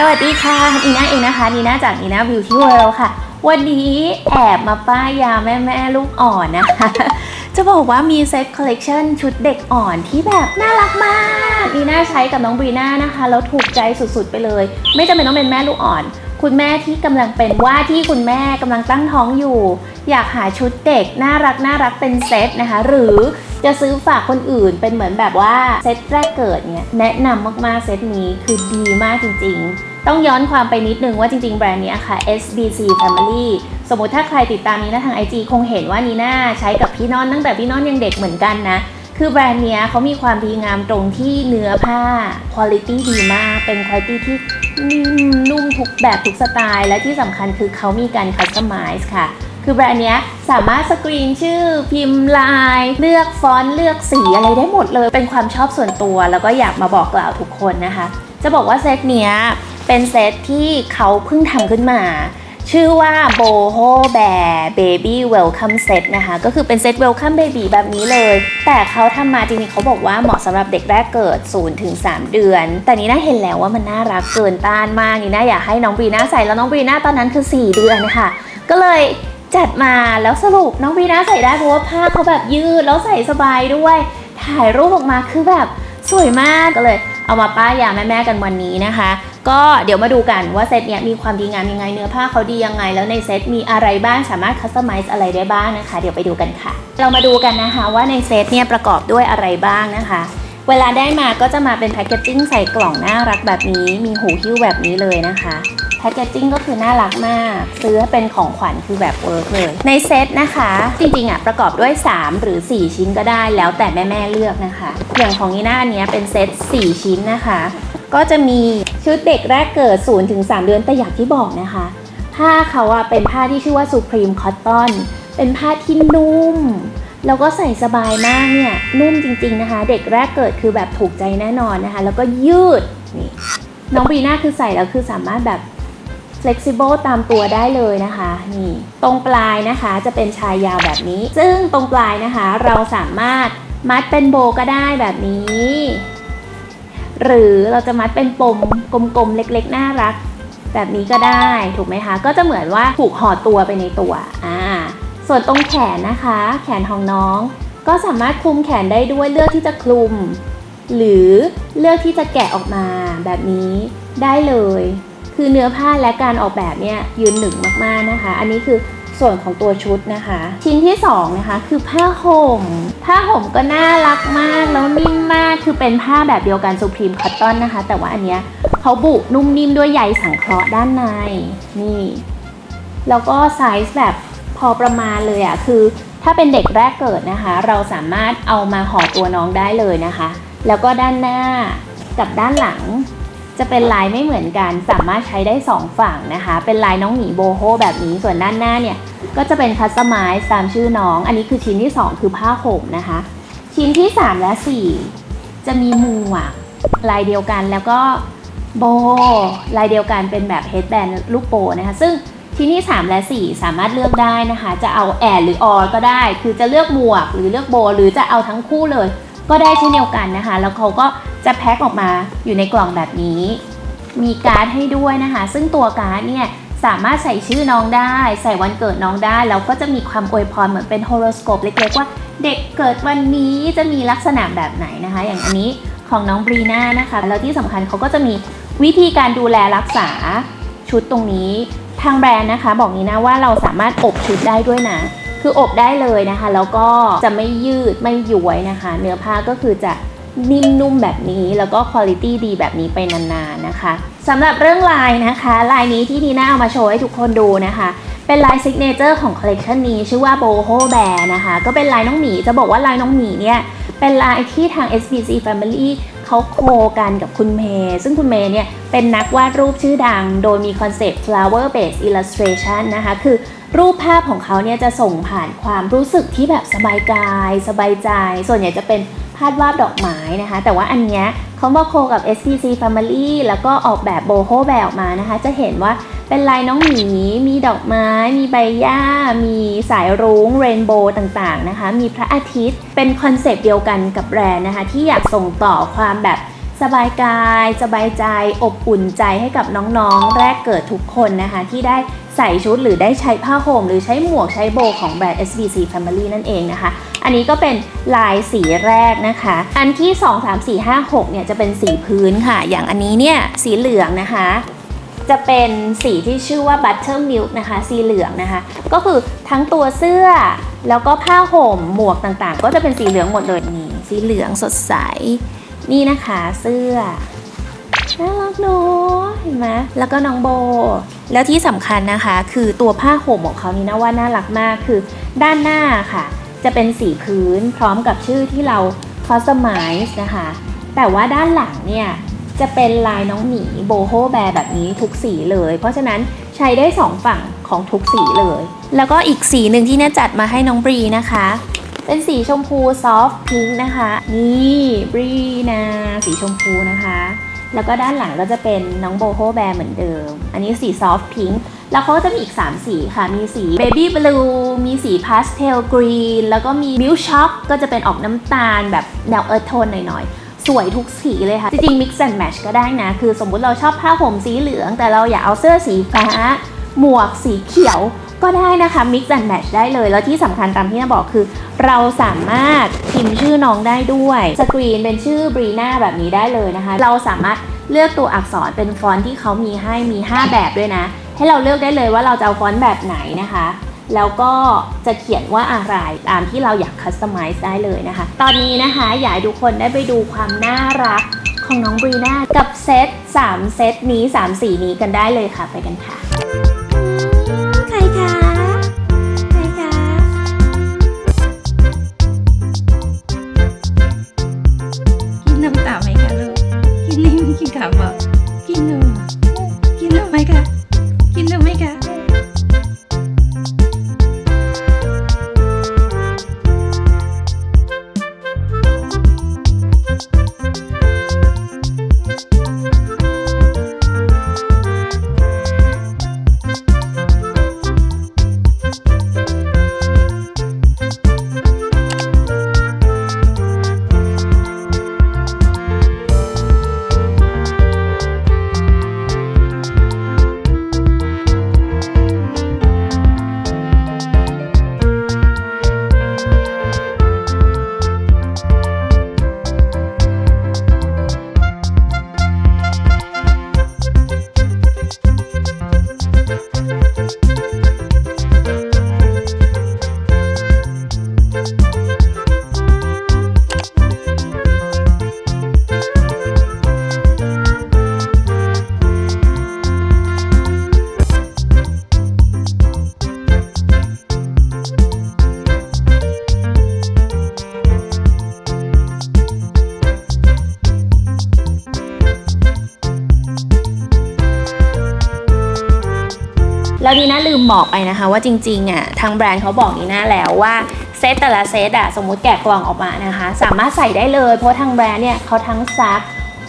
สวัสดีค่ะนีน่าเองนะคะนีน่าจากนีน่าบิวตี้เวิลค่ะ วันนี้แอบมาป้ายยาแม่แม่ลูกอ่อนนะคะ จะบอกว่ามีเซ็ตคอลเลกชันชุดเด็กอ่อนที่แบบน่ารักมากนีน่าใช้กับน้องบรีน่านะคะ แล้วถูกใจสุดๆไปเลย ไม่จำเป็นต้องเป็นแม่ลูกอ่อน คุณแม่ที่กำลังเป็นว่าที่คุณแม่กำลังตั้งท้องอยู่ อยากหาชุดเด็กน่ารักน่ารักเป็นเซตนะคะ หรือ จะซื้อฝากคนอื่นเป็นเหมือนแบบว่าเซตแรกเกิดเนี่ยแนะนำมากๆเซตนี้คือดีมากจริง ๆ ต้องย้อนความไปนิดนึงว่าจริง ๆ แบรนด์เนี้ยค่ะ SBC Family สมมติถ้าใครติดตามนี้นะทาง IG คงเห็นว่านีน่าใช้กับพี่นอนตั้งแต่พี่นอนยังเด็กเหมือนกันนะคือแบรนด์เนี้ยเขามีความดีงามตรงที่เนื้อผ้าคุณภาพดีมาก เป็นคุณภาพที่นิ่มนุ่มทุกแบบทุกสไตล์ และที่สำคัญคือเขามีการคัสตอมไมซ์ค่ะ คือแบรนด์เนี้ยสามารถสกรีนชื่อพิมพ์ลาย เลือกฟอนต์เลือกสีอะไรได้หมดเลย เป็นความชอบส่วนตัว แล้วก็อยากมาบอกกล่าวทุกคนนะคะ จะบอกว่าเซตเนี้ยเป็นเซตที่เขาเพิ่งทำขึ้นมาชื่อว่า Boho Bear Baby Welcome Set นะคะ ก็คือเป็นเซต Welcome Baby แบบนี้เลย แต่เขาทำมาจริงๆเขาบอกว่าเหมาะสำหรับเด็กแรกเกิด 0 ถึง 3 เดือน แต่นี้น่าเห็นแล้วว่ามันน่ารักเกินต้านมากนี่น่าอยากให้น้องบีน่าใส่แล้วน้องบีน่าตอนนั้นคือ 4 เดือนนะคะ ก็เลย จัดมาแล้วสรุปน้องบรีน่าใส่ได้เพราะว่าผ้าเขาแบบยืดแล้วใส่สบายด้วย ถ่ายรูปออกมาคือแบบสวยมากก็เลย เอามาป้ายยาแม่ๆกันวันนี้นะคะ ก็เดี๋ยวมาดูกันว่าเซตเนี้ยมีความดีงามยังไงเนื้อผ้าเขาดียังไง แล้วในเซตมีอะไรบ้างสามารถคัสตอมไมซ์อะไรได้บ้างนะคะ เดี๋ยวไปดูกันค่ะ เรามาดูกันนะคะว่าในเซตเนี่ยประกอบด้วยอะไรบ้างนะคะเวลาได้มาก็จะมาเป็นแพคเกจจิ้งใส่กล่องน่ารักแบบนี้ มีหูหิ้วแบบนี้เลยนะคะ แพคเกจจิ้งก็คือน่ารักมาก ซื้อให้เป็นของขวัญคือแบบเวิร์กเลย ในเซตนะคะ จริงๆอะประกอบด้วย 3 หรือ 4 ชิ้นก็ได้แล้วแต่แม่ๆเลือกนะคะ อย่างของนีน่าอันนี้เป็นเซต4 ชิ้นนะคะ ก็จะมีชุดเด็กแรกเกิด0ถึง3เดือนแต่อย่างที่บอกนะคะ ผ้าเขาอะเป็นผ้าที่ชื่อว่า Supreme Cotton เป็นผ้าที่นุ่มแล้วก็ใส่สบายมากเนี่ยนุ่มจริงๆนะคะ เด็กแรกเกิดคือแบบถูกใจแน่นอนนะคะ แล้วก็ยืดนี่น้องบีน่าคือใส่แล้วคือสามารถแบบ flexible ตามตัวได้เลยนะคะนี่ตรงปลายนะคะจะเป็นชายยาวแบบนี้ ซึ่งตรงปลายนะคะเราสามารถมัดเป็นโบก็ได้แบบนี้ หรือเราจะมัดเป็นปมกลมๆเล็กๆน่ารัก แบบนี้ก็ได้ถูกไหมคะ ก็จะเหมือนว่าผูกห่อตัวไปในตัวอ่าส่วนตรงแขนนะคะ แขนของน้อง ก็สามารถคลุมแขนได้ด้วยเลือกที่จะคลุม หรือเลือกที่จะแกะออกมาแบบนี้ได้เลย คือเนื้อผ้าและการออกแบบเนี่ยยืนหนึ่งมากๆนะคะ อันนี้คือส่วนของตัวชุดนะคะ ชิ้นที่สองนะคะคือผ้าห่ม ผ้าห่มก็น่ารักมากแล้วนิ่มมากคือเป็นผ้าแบบเดียวกัน Supreme Cotton นะคะ แต่ว่าอันเนี้ยเขาบุนุ่มนิ่มด้วยใยสังเคราะห์ด้านในนี่แล้วก็ไซส์แบบพอประมาณเลยอะ่ะคือ ถ้าเป็นเด็กแรกเกิดนะคะ เราสามารถเอามาห่อตัวน้องได้เลยนะคะ แล้วก็ด้านหน้ากับด้านหลัง จะเป็นลายไม่เหมือนกันสามารถใช้ได้ 2 ฝั่งนะคะ เป็นลายน้องหมีโบโฮแบบนี้ส่วนด้านหน้าเนี่ย ก็จะเป็นคัสตอมไมซ์ตามชื่อน้อง อันนี้คือชิ้นที่ 2 คือผ้าห่มนะคะ ชิ้นที่ 3 และ 4 จะมีหมวกลายเดียวกันแล้วก็โบลายเดียวกันเป็นแบบเฮดแบนลูกโปนะคะ ซึ่งชิ้นที่ 3 และ 4 สามารถเลือกได้นะคะ จะเอาแอดหรือออก็ได้ คือจะเลือกหมวกหรือเลือกโบ หรือจะเอาทั้งคู่เลย ก็ได้เช่นเดียวกันนะคะ แล้วเขาก็ จะแพ็คออกมาอยู่ในกล่องแบบนี้ มีการ์ดให้ด้วยนะคะ ซึ่งตัวการ์ดเนี่ยสามารถใส่ชื่อน้องได้ ใส่วันเกิดน้องได้ แล้วก็จะมีความอวยพรเหมือนเป็นโฮโรสโคปเล็กๆว่าเด็กเกิดวันนี้จะมีลักษณะแบบไหนนะคะ อย่างอันนี้ของน้องบรีน่านะคะ แล้วที่สำคัญเขาก็จะมีวิธีการดูแลรักษาชุดตรงนี้ทางแบรนด์นะคะ บอกนี้นะว่าเราสามารถอบชุดได้ด้วยนะ คืออบได้เลยนะคะ แล้วก็จะไม่ยืดไม่ย้วยนะคะ เนื้อผ้าก็คือจะ นิ่มนุ่มแบบนี้ แล้วก็คุณภาพดีแบบนี้ไปนานๆนะคะสำหรับเรื่องลายนะคะลายนี้ที่นีน่าเอามาโชว์ให้ทุกคนดูนะคะ เป็นลายซิกเนเจอร์ของคอลเลกชันนี้ชื่อว่า Boho Bear นะคะ ก็เป็นลายน้องหมีจะบอกว่าลายน้องหมีเนี่ยเป็นลายที่ทาง SBC Family เขาโคกันกับคุณเมย์ ซึ่งคุณเมย์เนี่ยเป็นนักวาดรูปชื่อดัง โดยมีคอนเซปต์ flower based illustration นะคะ คือรูปภาพของเขาเนี่ยจะส่งผ่านความรู้สึกที่แบบสบายกาย สบายใจ ส่วนใหญ่จะเป็น ภาดวาดดอกไม้นะคะ แต่ว่าอันเนี้ยเขามาโคกับ SPC Family แล้วก็ออกแบบโบโฮแบบออกมานะคะ จะเห็นว่าเป็นลายน้องหมี มีดอกไม้ มีใบหญ้า มีสายรุ้งเรนโบว์ต่างๆนะคะ มีพระอาทิตย์ เป็นคอนเซปต์เดียวกันกับแบรนด์นะคะ ที่อยากส่งต่อความแบบ สบายกายสบายใจอบอุ่นใจให้กับน้องๆ แรกเกิดทุกคนนะคะ ที่ได้ใส่ชุดหรือได้ใช้ผ้าห่มหรือใช้หมวกใช้โบของแบรนด์ SBC Family นั่นเองนะคะ อันนี้ก็เป็นลายสีแรกนะคะ อันที่ 2 3 4 5 6เนี่ยจะเป็นสีพื้นค่ะ อย่างอันนี้เนี่ยสีเหลืองนะคะจะเป็นสีที่ชื่อว่า Buttermilk นะคะ สีเหลืองนะคะ ก็คือทั้งตัวเสื้อ แล้วก็ผ้าห่มหมวกต่างๆ ก็จะเป็นสีเหลืองหมดเลยนี่สีเหลืองสดใส นี่นะคะเสื้อน่ารักเนอะเห็นไหมแล้วก็น้องโบ แล้วที่สำคัญนะคะ คือตัวผ้าห่มของเขานี่นะว่าน่ารักมากคือด้านหน้าค่ะ จะเป็นสีพื้นพร้อมกับชื่อที่เรา customize นะคะ แต่ว่าด้านหลังเนี่ยจะเป็นลายน้องหมีโบโฮแบร์แบบนี้ทุกสีเลย เพราะฉะนั้นใช้ได้สองฝั่งของทุกสีเลย แล้วก็อีกสีหนึ่งที่น่าจัดมาให้น้องบรีนะคะ เป็นสีชมพูซอฟต์พิงค์นะคะ นี่บรีนะสีชมพูนะคะ แล้วก็ด้านหลังก็จะเป็นน้องโบโฮแบร์เหมือนเดิม อันนี้สีซอฟต์พิงค์แล้วเขาก็จะมีอีก 3 สีค่ะ มีสีเบบี้บลูมีสีพาสเทลกรีนแล้วก็มีมิลช็อกก็จะเป็นออกน้ำตาลแบบแนวเอิร์ธโทนหน่อยๆสวยทุกสีเลยค่ะ จริงๆ mix and match ก็ได้นะ คือสมมุติเราชอบผ้าห่มสีเหลือง แต่เราอยากเอาเสื้อสีฟ้า หมวกสีเขียว ก็ได้นะคะ mix and match ได้เลย แล้วที่สำคัญตามที่น้าบอกคือ เราสามารถพิมพ์ชื่อน้องได้ด้วย สกรีนเป็นชื่อบรีน่าแบบนี้ได้เลยนะคะ เราสามารถเลือกตัวอักษรเป็นฟอนต์ที่เขามีให้มี 5 แบบด้วยนะ ให้เราเลือกได้เลยว่าเราจะเอาฟอนต์แบบไหนนะคะแล้วก็จะเขียนว่าอะไรตามที่เราอยากคัสตอมไมซ์ได้เลยนะคะ ตอนนี้นะคะ อยากให้ทุกคนได้ไปดูความน่ารักของน้องบรีน่ากับเซต3 เซตนี้ 3 สีนี้กันได้เลยค่ะไปกันค่ะ แล้วนีน่าลืมบอกไปนะคะว่าจริงๆอะทางแบรนด์เขาบอกนีน่าแล้วว่าเซตแต่ละเซตอะสมมุติแกะกล่องออกมานะคะ สามารถใส่ได้เลยเพราะทางแบรนด์เนี่ยเขาทั้งซัก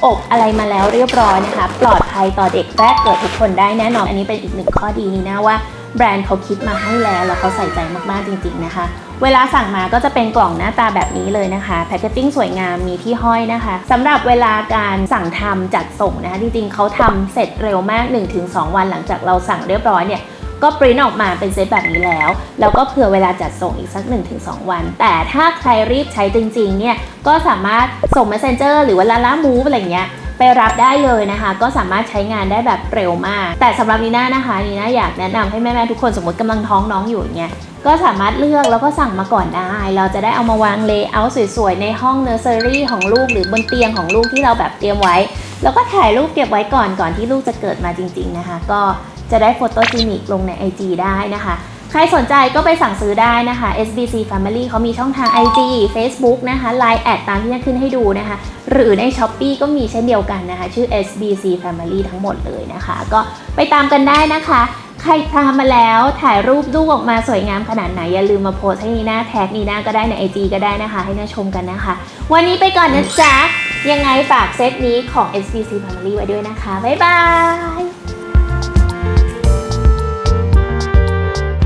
อบอะไรมาแล้วเรียบร้อยนะคะ ปลอดภัยต่อเด็กแรกเกิดทุกคนได้แน่นอนอันนี้เป็นอีกหนึ่งข้อดีนีน่าว่าแบรนด์เขาคิดมาให้แล้วแล้วเขาใส่ใจมากๆจริงๆนะคะ เวลาสั่งมาก็จะเป็นกล่องหน้าตาแบบนี้เลยนะคะแพคเกจิ้งสวยงามมีที่ห้อยนะคะสำหรับเวลาการสั่งทำจัดส่งนะคะ จริงๆเขาทำเสร็จเร็วมาก 1-2 วันหลังจากเราสั่งเรียบร้อยเนี่ย ก็ปริ้นออกมาเป็นเซตแบบนี้แล้ว แล้วก็เผื่อเวลาจัดส่งอีกสัก 1-2 วัน แต่ถ้าใครรีบใช้จริงๆ เนี่ย ก็สามารถส่ง Messenger หรือว่าลาล่ามูฟอะไรเงี้ยไปรับได้เลยนะคะ ก็สามารถใช้งานได้แบบเร็วมาก แต่สำหรับนีน่านะคะนีน่าอยากแนะนำให้แม่ๆทุกคนสมมติกำลังท้องน้องอยู่เงี้ยก็สามารถเลือกแล้วก็สั่งมาก่อนได้ เราจะได้เอามาวางเลเยอร์สวยๆ ในห้องเนอร์เซอรี่ของลูกหรือบนเตียงของลูกที่เราแบบเตรียมไว้ แล้วก็ถ่ายรูปเก็บไว้ก่อนก่อนที่ลูกจะเกิดมาจริง ๆนะคะ ก็ จะได้โฟโตจินิกลงใน IG ได้นะคะ ใครสนใจก็ไปสั่งซื้อได้นะคะ SBC Family เขามีช่องทาง IG Facebook นะคะ Line แอดตามที่ขึ้นให้ดูนะคะ หรือใน s h อ p e e ก็มีเช่นเดียวกันนะคะ ชื่อ SBC Family ทั้งหมดเลยนะคะ ก็ไปตามกันได้นะคะใครทำมาแล้วถ่ายรูปลูกออกมาสวยงามขนาดไหน อย่าลืมมาโพสให้นีน่าแท็กนีน่าก็ได้ใน IG ก็ได้นะคะ ให้น่าชมกันนะคะ วันนี้ไปก่อนนะจ๊ะ ยังไงฝากเซตนี้ของ SBC Family ไว้ด้วยนะคะ บ๊ายบาย